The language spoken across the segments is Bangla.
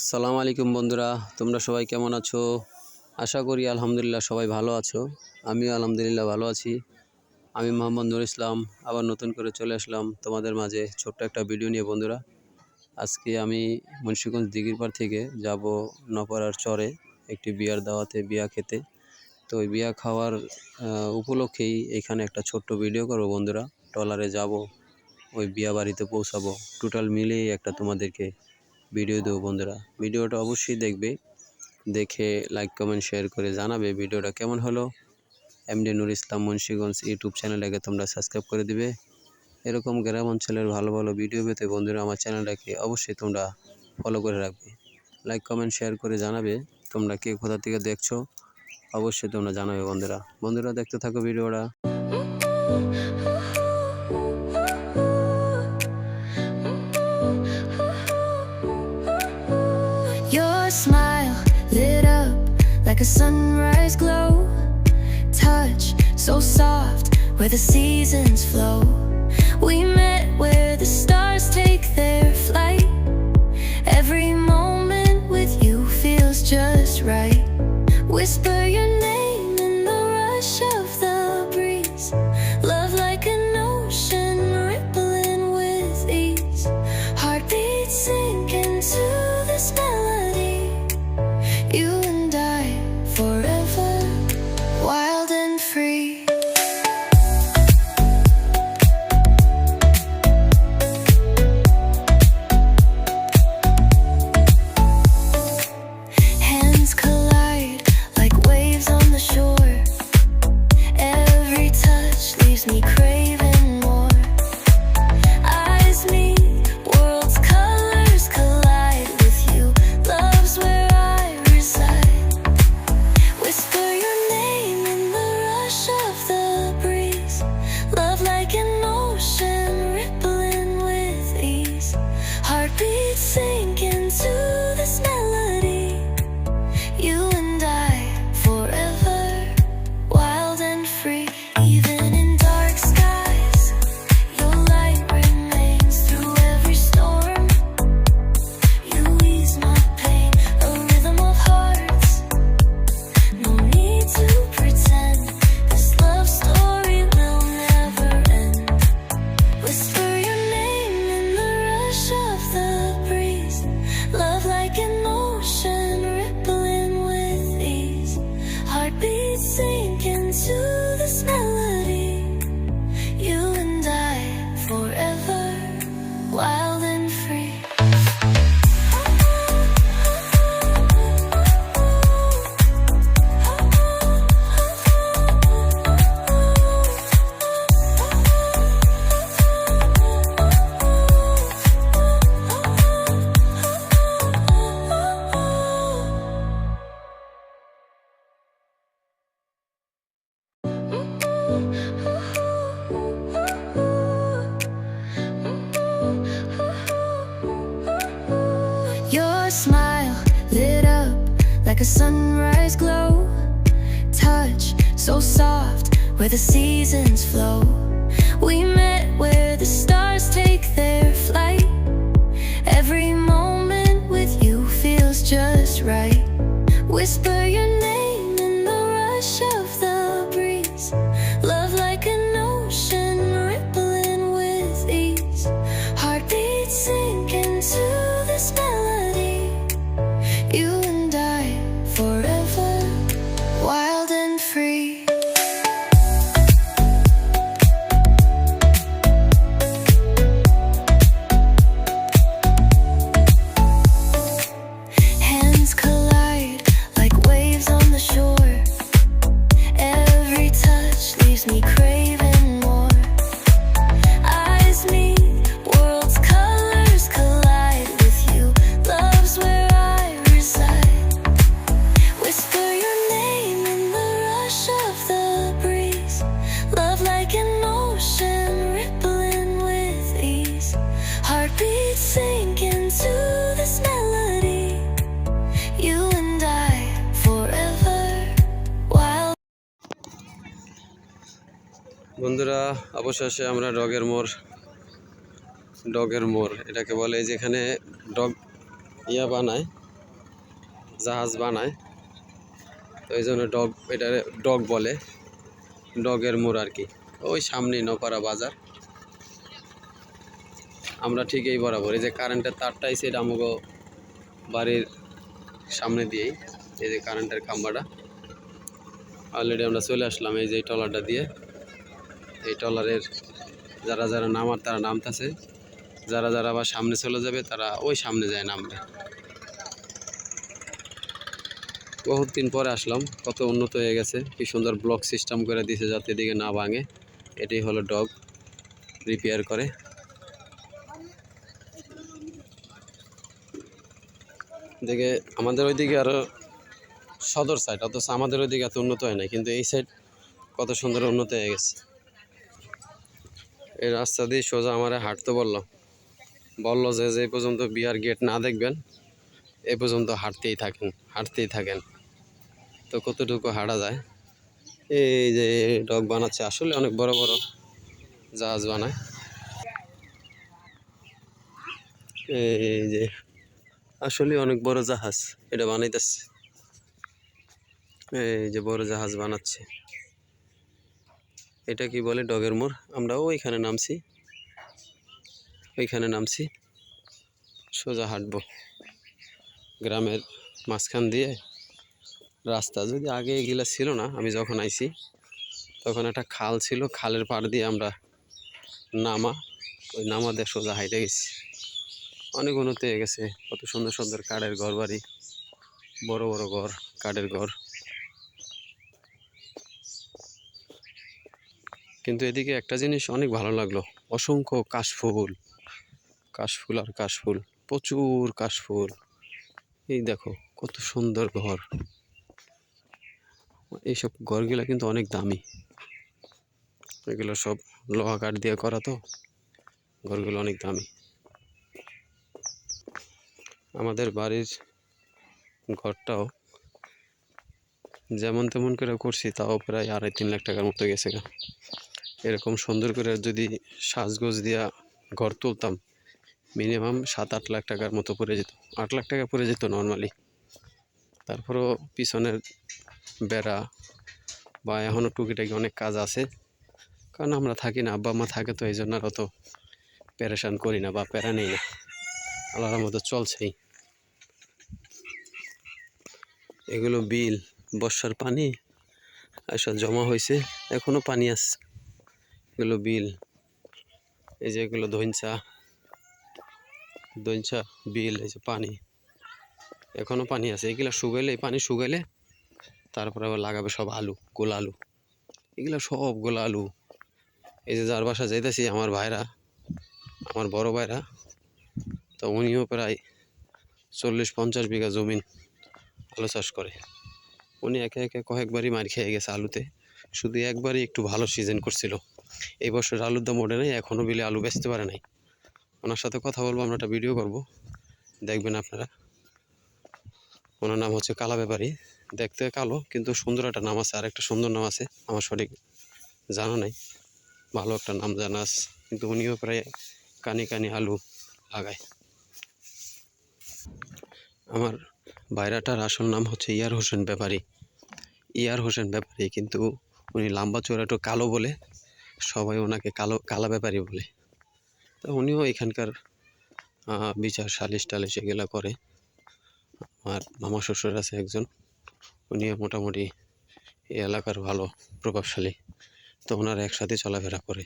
আসসালামু আলাইকুম বন্ধুরা, তোমরা সবাই কেমন আছো? আশা করি আলহামদুলিল্লাহ সবাই ভালো আছো। আমিও আলহামদুলিল্লাহ ভালো আছি। আমি মোহাম্মদ নুর ইসলাম, আবার নতুন করে চলে আসলাম তোমাদের মাঝে ছোট্ট একটা ভিডিও নিয়ে বন্ধুরা। আজকে আমি মুন্সিগঞ্জ দিঘিরপাড় থেকে যাব নপাড়ার চরে একটি বিয়ার দাওয়াতে, বিয়া খেতে। তো ওই বিয়া খাওয়ার উপলক্ষেই এখানে একটা ছোট্ট ভিডিও করব বন্ধুরা। ট্রলারে যাব, ওই বিয়া বাড়িতে পৌঁছাবো। টোটাল মিলেই একটা তোমাদেরকে ভিডিও দেবো বন্ধুরা। ভিডিওটা অবশ্যই দেখবে, দেখে লাইক কমেন্ট শেয়ার করে জানাবে ভিডিওটা কেমন হলো। এমডি নুর ইসলাম মুন্সিগঞ্জ ইউটিউব চ্যানেলটাকে তোমরা সাবস্ক্রাইব করে দিবে। এরকম গ্রাম অঞ্চলের ভালো ভালো ভিডিও পেতে বন্ধুরা আমার চ্যানেলটাকে অবশ্যই তোমরা ফলো করে রাখবে। লাইক কমেন্ট শেয়ার করে জানাবে তোমরা কে কোথা থেকে দেখছ। অবশ্যই তোমরা জানাবে বন্ধুরা। বন্ধুরা দেখতে থাকো ভিডিওটা। Like a sunrise glow. Touch so soft where the seasons flow. We met where the stars so soft where the seasons flow. We met where the stars take their flight. Every moment with you feels just right. Whisper your name বন্ধুরা, অবশেষে আমরা ডগের মোড় ডগের মোড়, এটাকে বলে যেখানে ডগ ইয়া বানায়, জাহাজ বানায়। তো এই জন্য ডগ, এটা ডগ বলে, ডগের মোড় আর কি। ওই সামনে নপাড়া বাজার। আমরা ঠিক এই বরাবর, এই যে কারেন্টের তারটাই এটা আমাকে বাড়ির সামনে দিয়েই, এই যে কারেন্টের খাম্বাটা। অলরেডি আমরা চলে আসলাম এই যে ট্রলারটা দিয়ে। এই ট্রলারের যারা যারা নামার তারা নামতেছে। যারা যারা আবার সামনে চলে যাবে, তারা ওই সামনে যায় নামবে। বহুত দিন পরে আসলাম, কত উন্নত হয়ে গেছে। কি সুন্দর ব্লক সিস্টেম করে দিয়েছে যাতে এদিকে না ভাঙে। এটাই হলো ডগ, রিপেয়ার করে। দেখে আমাদের ওইদিকে আরও সদর সাইড অথচ আমাদের ওইদিকে এত উন্নত হয় না কিন্তু এই সাইড কত সুন্দর উন্নত হয়ে গেছে। এই রাস্তা দিয়ে সোজা আমারে হাঁটতে বলল। বলল যে যে পর্যন্ত বিহার গেট না দেখবেন, এ পর্যন্ত হাঁটতেই থাকেন হাঁটতেই থাকেন। তো কতটুকু হাঁটা যায়? এই যে ডগ বানাচ্ছে, আসলে অনেক বড় বড় জাহাজ বানায়। এই যে, আসলে অনেক বড় জাহাজ এটা বানাইতেছে। এই যে বড় জাহাজ বানাচ্ছে। এটা কি বলে ডগের মোড়? আমরাও ওইখানে নামছি। ওইখানে নামছি। সোজা হাঁটবো। গ্রামের মাঝখান দিয়ে রাস্তা। যদি আগে এগুলা ছিল না, আমি যখন আইছি, তখন একটা খাল ছিল। খালের পাড় দিয়ে আমরা নামা, ওই নামা দিয়ে সোজা হাইটে গেছি। অনেক উন্নতি হয়ে গেছে। কত সুন্দর সুন্দর কাঠের ঘর বাড়ি বড় বড় ঘর, কাঠের ঘর। কিন্তু এদিকে একটা জিনিস অনেক ভালো লাগল। অসংখ্য কাশফুল। কাশফুল আর কাশফুল। প্রচুর কাশফুল। এই দেখো, কত সুন্দর ঘর। এইসব ঘরগুলো কিন্তু অনেক দামি। এগুলো সব লোহা কাঠ দিয়ে করা তো। ঘরগুলো অনেক দামি। আমাদের বাড়ির ঘরটাও যেমন তেমন করে করছি, তাও প্রায় আড়াই তিন লাখ টাকার মতো গেছে। এরকম সুন্দর করে যদি সাজগোজ দিয়া ঘর তুলতাম মিনিমাম সাত আট লাখ টাকার মতো পড়ে যেত। আট লাখ টাকা পড়ে যেত নর্মালি তারপরও পিছনের বেড়া বা এখনও টুকিটাকি অনেক কাজ আছে। কারণ আমরা থাকি না আব্বা মা থাকে তো এই জন্য আর অত প্যারেশান করি না বা প্যারা নেই না। আল্লাহর মতো চলছেই। এগুলো বিল, বর্ষার পানি এসব জমা হয়েছে এখনও পানি আছে এগুলো বিল, এই যে এগুলো ধইনচা দইনচা বিল, এই যে পানি, এখনও পানি আছে, এগুলো শুকাইলে পানি শুকাইলে তারপরে আবার লাগাবে সব আলু, গোলা আলু, এগুলো সব গোলা আলু। এই যে যার বাসা যাইতেছি, আমার ভাইরা, আমার বড় ভাইরা, তো উনিও প্রায় চল্লিশ পঞ্চাশ বিঘা জমিন আলু চাষ করে। উনি একে একে কয়েকবারই মার খেয়ে গেছে আলুতে, শুধু একবারই একটু ভালো সিজন করছিল। এই বছর আলুর দাম ওঠে নাই এখনও বিলে আলু বেচতে পারে নাই। ওনার সাথে কথা বলব, আমরা একটা ভিডিও করব। দেখবেন আপনারা। ওনার নাম হচ্ছে কালা ব্যাপারী। দেখতে কালো, কিন্তু সুন্দর একটা নাম আছে আর একটা সুন্দর নাম আছে, আমার সঠিক জানা নাই। ভালো একটা নাম জানা আছে, কিন্তু উনিও প্রায় কানি কানি আলু লাগায়। আমার বাইরাটার আসল নাম হচ্ছে ইয়ার হোসেন ব্যাপারী। ইয়ার হোসেন ব্যাপারী, কিন্তু উনি লম্বা চোরা একটু কালো বলে সবাই ওনাকে কালো, কালা ব্যাপারী বলে। তা উনিও এখানকার বিচার সালিশ টালিশ এগুলো করে। আমার মামা শ্বশুর আছে একজন, উনিও মোটামুটি এই এলাকার ভালো, প্রভাবশালী। তো ওনারা একসাথে চলাফেরা করে।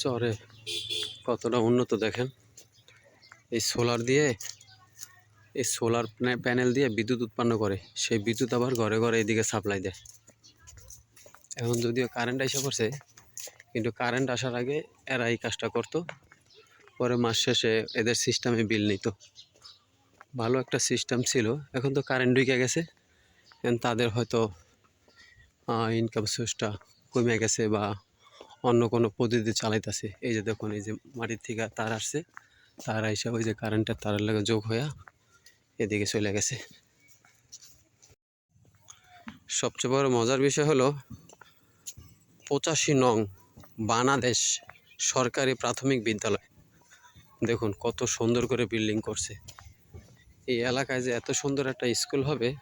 চরে কতটা উন্নত দেখেন? এই সোলার দিয়ে এই সোলার প্যানেল দিয়ে বিদ্যুৎ উৎপন্ন করে। সেই বিদ্যুৎ আবার ঘরে ঘরে এদিকে সাপ্লাই দেয়। এখন যদিও কারেন্ট এসে পড়ছে, কিন্তু কারেন্ট আসার আগে এরা এই কাজটা করতো। পরে মাস শেষে এদের সিস্টেমে বিল নিত। ভালো একটা সিস্টেম ছিল। এখন তো কারেন্ট ঢুকে গেছে। এখন তাদের হয়তো ইনকাম সোর্সটা কমে গেছে বা অন্য কোনো পদ্ধতি চালাইতেছে। এই যে দেখুন, এই যে মাটির থেকে তার আসছে। তার আইসা ওই যে কারেন্টের তারের লাগে যোগ হইয়া এদিকে চলে গেছে। সবচেয়ে বড় মজার বিষয় হলো, পঁচাশি নং বাংলাদেশ সরকারি প্রাথমিক বিদ্যালয়। দেখুন কত সুন্দর করে বিল্ডিং করছে। এই এলাকায় যে এত সুন্দর একটা স্কুল হবে,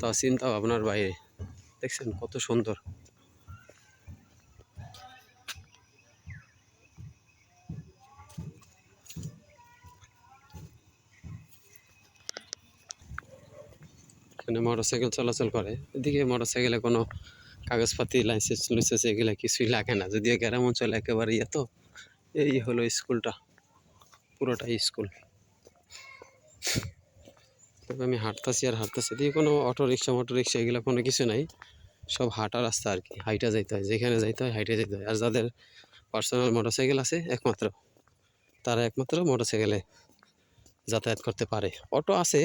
তা চিন্তা ভাবনার বাইরে। দেখছেন কত সুন্দর। এখানে মোটরসাইকেল চলাচল করে। এদিকে মোটরসাইকেলে কোনো কাগজপাতি লাইসেন্স লুইসেন্স এগুলো কিছুই লাগে না। যদিও গ্রাম অঞ্চলে একেবারে ইয়ে তো এই হলো স্কুলটা, পুরোটাই স্কুল। তবে আমি হাঁটতাছি আর হাঁটতাছি। এদিকে কোনো অটো রিক্সা মোটর রিক্সা এগুলো কোনো কিছু নাই। সব হাঁটা রাস্তা আর কি। হাইটা যাইতে হয়, যেখানে যাইতে হয় হাইটে যাইতে হয়। আর যাদের পার্সোনাল মোটরসাইকেল আছে, একমাত্র, তারা একমাত্র মোটরসাইকেলে যাতায়াত করতে পারে। অটো আছে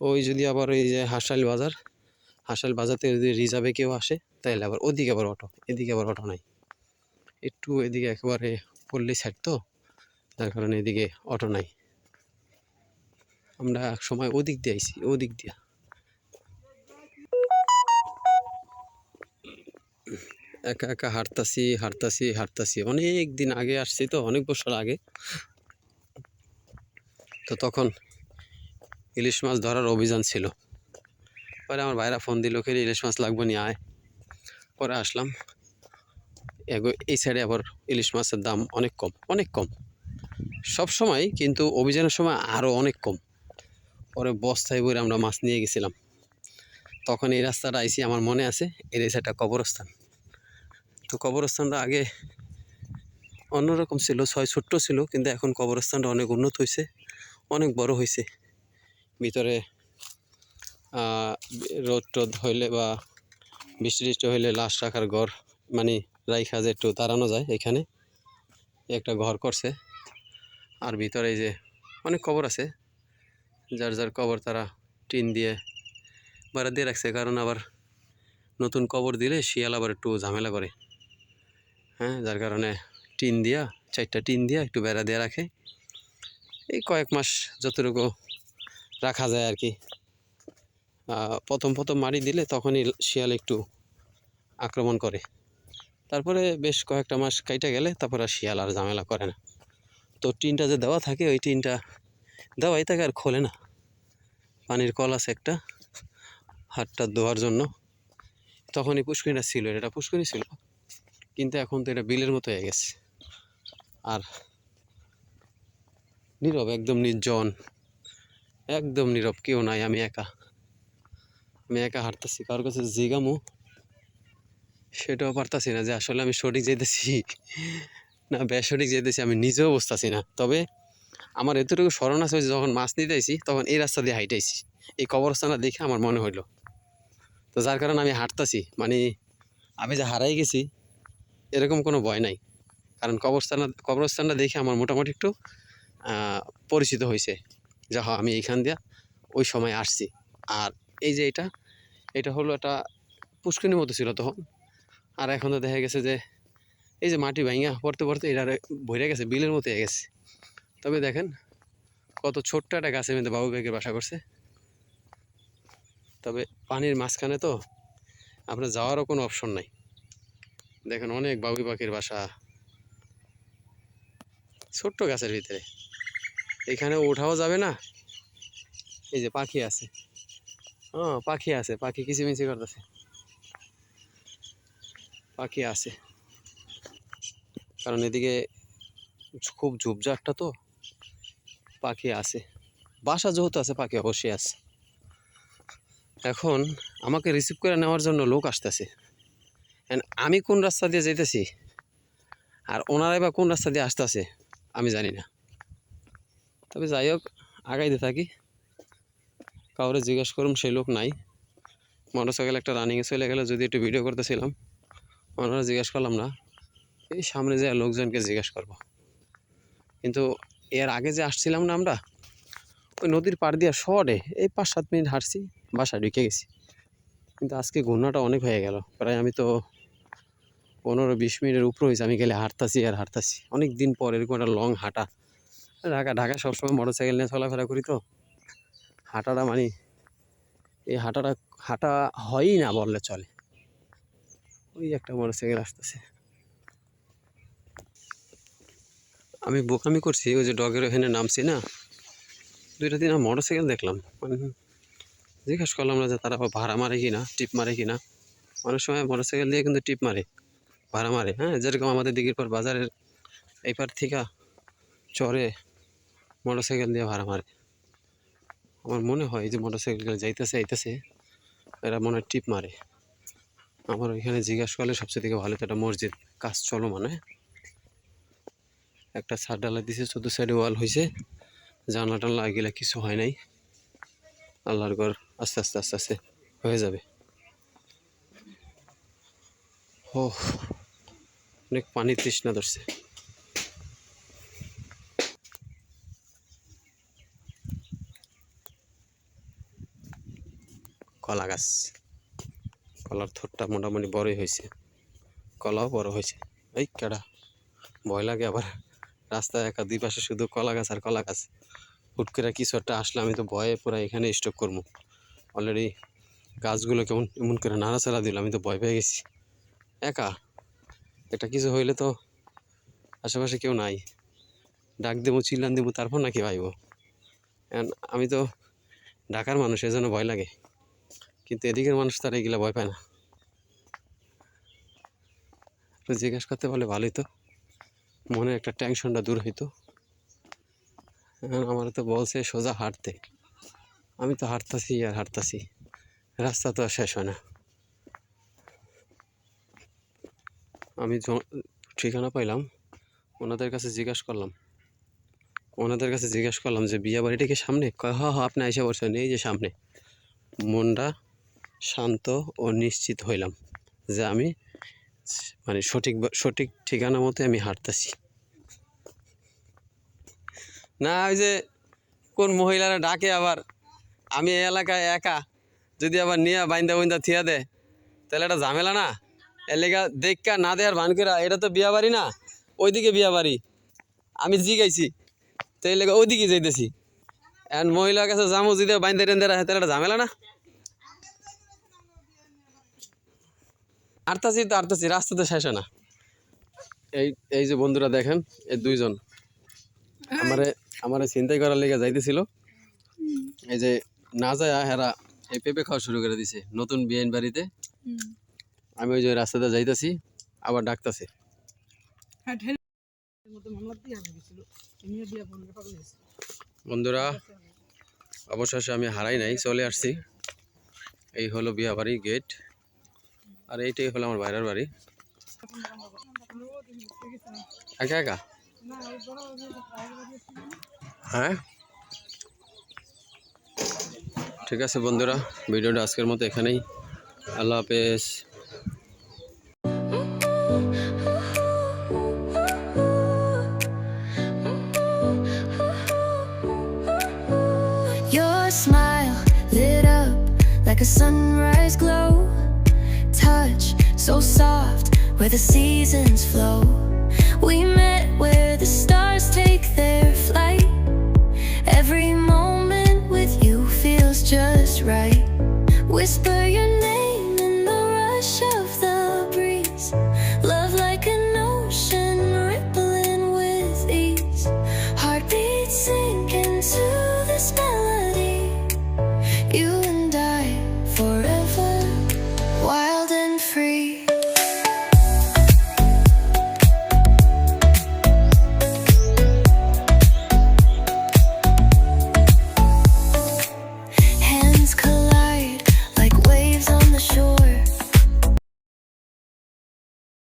ওই যদি আবার ওই যে হাঁসাইল বাজার, হাঁসাইল বাজারতে যদি রিজার্ভে কেউ আসে তাহলে আবার ওদিকে আবার অটো, এদিকে আবার অটো নাই। একটু এদিকে একেবারে পল্লী সাইড তো, যার কারণে এদিকে অটো নাই। আমরা এক সময় ওদিক দিয়ে আইছি, ওদিক দিয়া। একা একা হাঁটতাছি হাঁটতাছি হাঁটতাছি। অনেক দিন আগে আসছি তো, অনেক বছর আগে। তো তখন ইলিশ মাছ ধরার অভিযান ছিল। পরে আমার ভাইরা ফোন দিল, কে ইলিশ মাছ লাগবে নি? আয়। পরে আসলাম। এই সাইডে আবার ইলিশ মাছের দাম অনেক কম অনেক কম। সব সময় কিন্তু অভিযানের সময় আরও অনেক কম। পরে বস্তায় বইরে আমরা মাছ নিয়ে গেছিলাম। তখন এই রাস্তাটা আইসি আমার মনে আছে, এর এই সাইডটা কবরস্থান। তো কবরস্থানটা আগে অন্যরকম ছিল, ছয় ছোট্ট ছিল, কিন্তু এখন কবরস্থানটা অনেক উন্নত হয়েছে অনেক বড় হয়েছে ভিতরে রোদ টোদ হইলে বা বৃষ্টি হইলে লাশ রাখার ঘর মানে রাইখা যে একটু দাঁড়ানো যায় এখানে, একটা ঘর করছে। আর ভিতরে এই যে অনেক কবর আছে, যার যার কবর তারা টিন দিয়ে বেড়া দিয়ে রাখছে, কারণ আবার নতুন কবর দিলে শিয়াল আবার একটু ঝামেলা করে। হ্যাঁ যার কারণে টিন দিয়া, চারটা টিন দিয়া একটু বেড়া দিয়ে রাখে। এই কয়েক মাস যতটুকু রাখা যায় আর কি। প্রথম প্রথম মারি দিলে তখনই শিয়াল একটু আক্রমণ করে। তারপরে বেশ কয়েকটা মাস কাইটা গেলে তারপরে শিয়াল আর ঝামেলা করে না। তো টিনটা যে দেওয়া থাকে, ওই টিনটা দেওয়াই থাকে আর খোলে না। পানির কল আছে একটা, হাতটা ধোয়ার জন্য। তখনই পুষ্করিটা ছিল, এটা পুষ্করি ছিল। কিন্তু এখন তো এটা বিলের মতো হয়ে গেছে। আর নীরব, একদম নির্জন। একদম নীরব, কেউ নাই, আমি একা। আমি একা হাঁটতেছি, কারোর কাছে জিগামু, সেটাও পারতাছি না যে আসলে আমি সঠিক যেতেছি না বেসঠিক যেতেছি আমি নিজেও বুঝতেছি না। তবে আমার এতটুকু স্মরণ আছে যখন মাছ নিতে আইছি, তখন এই রাস্তা দিয়ে হাইটাইছি এই কবরস্থানটা দেখে আমার মনে হইল। তো যার কারণে আমি হাঁটতাছি মানে আমি যে হারাই গেছি, এরকম কোনো ভয় নাই। কারণ কবরস্থান কবরস্থানটা দেখে আমার মোটামুটি একটু পরিচিত হয়েছে যে আমি এইখান দিয়া ওই সময় আসছি। আর এই যে এটা এটা হলো একটা পুষ্করিণীর মতো ছিল তখন। আর এখন তো দেখা গেছে যে, এই যে মাটি ভাঙা পড়তে পড়তে এটা ভরে গেছে, বিলের মতো হয়ে গেছে। তবে দেখেন, কত ছোট্ট একটা গাছের মধ্যে বাবু বেগের বাসা করছে। তবে পানির মাঝখানে তো আপনার যাওয়ারও কোনো অপশন নাই। দেখেন অনেক বাবুই পাখির বাসা। ছোট্ট গাছের ভিতরে। এখানে ওঠাও যাবে না? এই যে পাখি আছে। হ্যাঁ পাখি আছে, পাখি কিচিমিচি করতেছে। পাখি আছে। কারণ এদিকে খুব ঝুপঝাটটা তো। পাখি আছে। বাসা যেহেতু আছে, পাখি অবশ্যই আছে। এখন আমাকে রিসিভ করে নেওয়ার জন্য লোক আসতেছে। And আমি কোন রাস্তা দিয়ে যেতেছি? আর ওনারাই বা কোন রাস্তা দিয়ে আসতেছে? আমি জানি না। তবে যাই হোক আগাইতে থাকি। কাউরে জিজ্ঞেস করুম, সেই লোক নাই। মোটরসাইকেল একটা রানিংয়ে চলে গেলে, যদি একটু ভিডিও করতেছিলাম, ওনারা জিজ্ঞেস করলাম, না, এই সামনে যে লোকজনকে জিজ্ঞেস করব। কিন্তু এর আগে যে আসছিলাম না আমরা, ওই নদীর পাড় দিয়ে শহরে এই পাঁচ সাত মিনিট হাঁটছি, বাসায় ঢুকে গেছি। কিন্তু আজকে ঘূর্ণাটা অনেক হয়ে গেল। প্রায় আমি তো পনেরো বিশ মিনিটের উপর হয়েছে, আমি গেলে হাঁটতাছি আর হাঁটতাছি। অনেক দিন পর এরকম একটা লং হাঁটা। ঢাকা ঢাকা সবসময় মোটর সাইকেল নিয়ে চলাফেরা করি তো। হাঁটাটা মানে এই হাঁটাটা, হাঁটা হয়ই না বললে চলে। ওই একটা মোটর সাইকেল আসতেছে। আমি বোকামি করছি, ওই যে ডগের ওখানে নামছি না। দুইটা দিন আমার মোটর সাইকেল দেখলাম। মানে জিজ্ঞাসা করলাম না যে তারা ভাড়া মারে কি না, টিপ মারে কি না। অনেক সময় মোটর সাইকেল দিয়ে কিন্তু টিপ মারে, ভাড়া মারে। হ্যাঁ যেরকম আমাদের দিঘির পর বাজারের এই পার থেকে চরে মোটর সাইকেল দিয়ে ভাড়া মারে। আমার মনে হয় যে মোটর সাইকেল যাইতেছে, আইতেছে, এরা মনে হয় টিপ মারে। আমার ওইখানে জিজ্ঞাসা করলে সবচেয়ে থেকে ভালো একটা মসজিদ, কাজ চলো মানে একটা ছাদ ডালা দিছে চোদ্দ সাইডে ওয়াল হয়েছে জানলা টানলা গেলে কিছু হয় নাই। আল্লাহর ঘর আস্তে আস্তে আস্তে আস্তে হয়ে যাবে। ও অনেক পানি তৃষ্ণা ধরছে। কলা গাছ। কলার থোরটা মোটামুটি বড়ই হয়েছে। কলাও বড় হয়েছে। এই কেডা, ভয় লাগে আবার। রাস্তায় একা দুই পাশে শুধু কলা গাছ আর কলা গাছ। হুট করে কিছু একটা আসলে আমি তো ভয়ে পুরো এখানে স্টক করব। অলরেডি গাছগুলো কেমন, এমন করে নাড়াচাড়া দিল, আমি তো ভয় পেয়ে গেছি। একা? একটা কিছু হইলে তো আশেপাশে কেউ নাই। ডাক দেবো, চিল্লান দেবো, তারপর নাকি ভাইব? আমি তো ঢাকার মানুষ, এজন্য ভয় লাগে। কিন্তু এদিকের মানুষ তারা এগুলা ভয় পায় না। জিজ্ঞেস করতে পারলে ভালোই তো। মনে একটা টেনশনটা দূর হইতো। আমার তো বলছে সোজা হাঁটতে। আমি তো হাঁটতাছি আর হাঁটতাছি। রাস্তা তো আর শেষ হয় না। আমি ঠিকানা পাইলাম। ওনাদের কাছে জিজ্ঞাসা করলাম। ওনাদের কাছে জিজ্ঞাসা করলাম যে, বিয়া বাড়িটা কি সামনে? কয় হ হ আপনি আইসা বলছেন এই যে সামনে। মনটা শান্ত ও নিশ্চিত হইলাম যে আমি মানে সঠিক সঠিক ঠিকানা মতে আমি হাঁটতেছি। না, ওই যে কোন মহিলারা ডাকে আবার, আমি এই এলাকায় একা, যদি আবার নিয়ে বাইন্দা বাইন্দা থিয়া দেয়, তাহলে এটা ঝামেলা না? এর লেগা দেখা না দেয়ার ভান করে এটা তো বিয়া বাড়ি না, ওইদিকে বিয়া বাড়ি, আমি জিগাইছি তো এই লেগা ওইদিকে যাইতেছি। এখন মহিলার কাছে জামু যদি বাইন্দা টেন্দে তাহলে এটা ঝামেলা না? আরতাছি তো আরতাছি রাস্তা তো শেষ না। এই এই যে বন্ধুরা দেখেন, এই দুইজন। আমারে আমারে চিন্তাই করার লেগে যাইতেছিল। এই যে না যায় হেরা এই পেঁপে খাওয়া শুরু করে দিছে, নতুন বিয়াইন বাড়িতে। আমি ওই যে রাস্তাতে যাইতাছি, আবার ডাকতাছে। বন্ধুরা, অবশেষে আমি হারাই নাই, চলে আসছি। এই হলো বিয়াবাড়ি গেট আর এইটাই হলো আমার বাইরের বাড়ি একা একা হ্যাঁ ঠিক আছে বন্ধুরা ভিডিওটা আজকের মতো এখানেই আল্লাহ হাফেজ Your smile lit up like a sunrise. glow. Touch so soft where the seasons flow. We met where the stars take their flight. Every moment with you feels just right. Whisper your name.